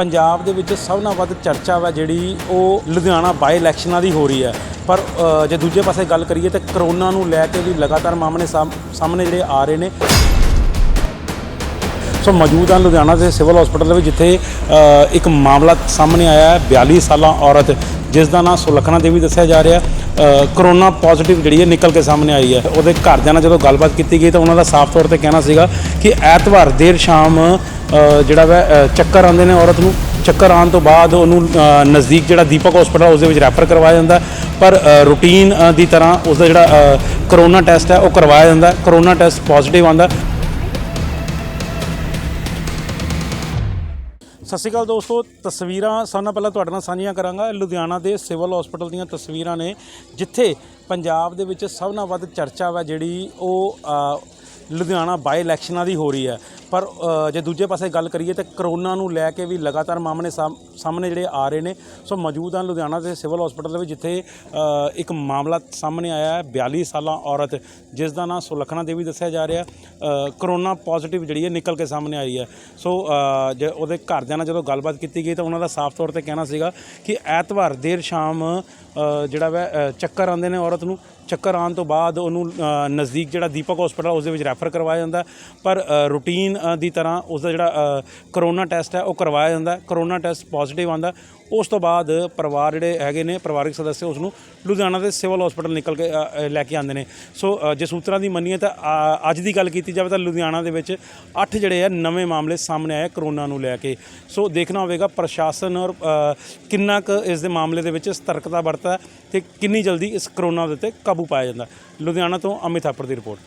ਪੰਜਾਬ ਦੇ ਵਿੱਚ ਸਭ ਨਾਲ ਵੱਧ ਚਰਚਾ ਵਾ ਜਿਹੜੀ ਉਹ ਲੁਧਿਆਣਾ ਬਾਈ ਇਲੈਕਸ਼ਨਾਂ ਦੀ ਹੋ ਰਹੀ ਹੈ। ਪਰ ਜੇ ਦੂਜੇ ਪਾਸੇ ਗੱਲ ਕਰੀਏ ਤਾਂ ਕਰੋਨਾ ਨੂੰ ਲੈ ਕੇ ਵੀ ਲਗਾਤਾਰ ਮਾਮਲੇ ਸਾਹਮ- ਸਾਹਮਣੇ ਜਿਹੜੇ ਆ ਰਹੇ ਨੇ। ਸੋ ਮੌਜੂਦ ਹਾਂ ਲੁਧਿਆਣਾ ਦੇ ਸਿਵਲ ਹਸਪੀਟਲ ਦੇ ਵਿੱਚ ਜਿੱਥੇ ਇੱਕ ਮਾਮਲਾ ਸਾਹਮਣੇ ਆਇਆ ਹੈ 42 ਸਾਲਾਂ ਔਰਤ, ਜਿਸ ਦਾ ਨਾਮ ਸੁਲੱਖਣਾ ਦੇਵੀ ਦੱਸਿਆ ਜਾ ਰਿਹਾ ਕਰੋਨਾ ਪੋਜ਼ਿਟਿਵ ਜਿਹੜੀ ਹੈ ਨਿਕਲ ਕੇ ਸਾਹਮਣੇ ਆਈ ਹੈ। ਉਹਦੇ ਘਰਦਿਆਂ ਨਾਲ ਜਦੋਂ ਗੱਲਬਾਤ ਕੀਤੀ ਗਈ ਤਾਂ ਉਹਨਾਂ ਦਾ ਸਾਫ਼ ਤੌਰ ਤੇ ਕਹਿਣਾ ਸੀਗਾ ਕਿ ਐਤਵਾਰ ਦੇਰ ਸ਼ਾਮ ਜਿਹੜਾ ਵੈ ਚੱਕਰ ਆਉਂਦੇ ਨੇ ਔਰਤ ਨੂੰ। ਚੱਕਰ ਆਉਣ ਤੋਂ ਬਾਅਦ ਉਹਨੂੰ ਨਜ਼ਦੀਕ ਜਿਹੜਾ ਦੀਪਕ ਹਸਪੀਟਲ ਉਸ ਦੇ ਵਿੱਚ ਰੈਫਰ ਕਰਵਾਇਆ ਜਾਂਦਾ। ਪਰ ਰੂਟੀਨ ਦੀ ਤਰ੍ਹਾਂ ਉਸ ਦਾ ਜਿਹੜਾ ਕਰੋਨਾ ਟੈਸਟ ਹੈ, ਉਹ ਕਰਵਾਇਆ ਜਾਂਦਾ। ਕਰੋਨਾ ਟੈਸਟ ਪੋਜ਼ਿਟਿਵ ਆਉਂਦਾ। ਸਤਿ ਸ਼੍ਰੀ ਅਕਾਲ ਦੋਸਤੋ, ਤਸਵੀਰਾਂ ਸਭ ਨਾਲ ਪਹਿਲਾਂ ਤੁਹਾਡੇ ਨਾਲ ਸਾਂਝੀਆਂ ਕਰਾਂਗਾ। ਲੁਧਿਆਣਾ ਦੇ ਸਿਵਲ ਹਸਪੀਟਲ ਦੀਆਂ ਤਸਵੀਰਾਂ ਨੇ, ਜਿੱਥੇ ਪੰਜਾਬ ਦੇ ਵਿੱਚ ਸਭ ਨਾਲ ਵੱਧ ਚਰਚਾ ਵਾ ਜਿਹੜੀ ਉਹ ਲੁਧਿਆਣਾ ਬਾਈ ਇਲੈਕਸ਼ਨਾਂ ਦੀ ਹੋ ਰਹੀ ਹੈ। ਪਰ ਜੇ ਦੂਜੇ ਪਾਸੇ ਗੱਲ ਕਰੀਏ ਤਾਂ ਕਰੋਨਾ ਨੂੰ ਲੈ ਕੇ ਵੀ ਲਗਾਤਾਰ ਮਾਮਲੇ ਸਾਹਮ- ਸਾਹਮਣੇ ਜਿਹੜੇ ਆ ਰਹੇ ਨੇ ਸੋ ਮੌਜੂਦ ਹਾਂ ਲੁਧਿਆਣਾ ਦੇ ਸਿਵਲ ਹਸਪੀਟਲ ਦੇ ਵਿੱਚ ਜਿੱਥੇ ਇੱਕ ਮਾਮਲਾ ਸਾਹਮਣੇ ਆਇਆ ਹੈ 42 ਸਾਲਾਂ ਔਰਤ ਜਿਸ ਦਾ ਨਾਮ ਸੁਲੱਖਣਾ ਦੇਵੀ ਦੱਸਿਆ ਜਾ ਰਿਹਾ ਕਰੋਨਾ ਪੋਜ਼ਿਟਿਵ ਜਿਹੜੀ ਹੈ ਨਿਕਲ ਕੇ ਸਾਹਮਣੇ ਆਈ ਹੈ। ਸੋ ਅ, ਜੇ ਉਹਦੇ ਘਰਦਿਆਂ ਨਾਲ ਜਦੋਂ ਗੱਲਬਾਤ ਕੀਤੀ ਗਈ ਤਾਂ ਉਹਨਾਂ ਦਾ ਸਾਫ਼ ਤੌਰ ਤੇ ਕਹਿਣਾ ਸੀਗਾ ਕਿ ਐਤਵਾਰ ਦੇਰ ਸ਼ਾਮ ਜਿਹੜਾ ਵੈ ਚੱਕਰ ਆਉਂਦੇ ਨੇ ਔਰਤ ਨੂੰ ਚੱਕਰ ਆਉਣ ਤੋਂ ਬਾਅਦ ਉਹਨੂੰ ਨਜ਼ਦੀਕ ਜਿਹੜਾ ਦੀਪਕ ਹਸਪੀਟਲ ਉਸ ਦੇ ਵਿੱਚ ਰੈਫਰ ਕਰਵਾਇਆ ਜਾਂਦਾ। ਪਰ ਰੂਟੀਨ ਦੀ ਤਰ੍ਹਾਂ ਉਸ ਦਾ ਜਿਹੜਾ ਕਰੋਨਾ ਟੈਸਟ ਹੈ ਉਹ ਕਰਵਾਇਆ ਜਾਂਦਾ ਕਰੋਨਾ ਟੈਸਟ ਪੋਜ਼ਿਟਿਵ ਆਉਂਦਾ ਉਸ ਤੋਂ ਬਾਅਦ ਪਰਿਵਾਰ ਜਿਹੜੇ ਹੈਗੇ ਨੇ ਪਰਿਵਾਰਕ ਸਦੱਸਿਆ ਉਸ ਨੂੰ ਲੁਧਿਆਣਾ ਦੇ ਸਿਵਲ ਹਸਪੀਟਲ ਨਿਕਲ ਕੇ ਲੈ ਕੇ ਆਉਂਦੇ ਨੇ। ਸੋ ਜੇ ਸੂਤਰਾਂ ਦੀ ਮੰਨੀਏ ਤਾਂ ਅ, ਅੱਜ ਦੀ ਗੱਲ ਕੀਤੀ ਜਾਵੇ ਤਾਂ ਲੁਧਿਆਣਾ ਦੇ ਵਿੱਚ 8 ਜਿਹੜੇ ਆ ਨਵੇਂ ਮਾਮਲੇ ਸਾਹਮਣੇ ਆਏ ਕਰੋਨਾ ਨੂੰ ਲੈ ਕੇ। ਸੋ ਦੇਖਣਾ ਹੋਵੇਗਾ ਪ੍ਰਸ਼ਾਸਨ ਔਰ ਕਿੰਨਾ ਕੁ ਇਸ ਦੇ ਮਾਮਲੇ ਦੇ ਵਿੱਚ ਸਤਰਕਤਾ ਵਰਤਾ ਤੇ ਕਿੰਨੀ ਜਲਦੀ ਇਸ ਕਰੋਨਾ ਦੇ ਉੱਤੇ ਕਾਬੂ ਪਾਇਆ ਜਾਂਦਾ ਲੁਧਿਆਣਾ ਤੋਂ ਅਮਿਤ ਥਾਪੜ ਦੀ ਰਿਪੋਰਟ।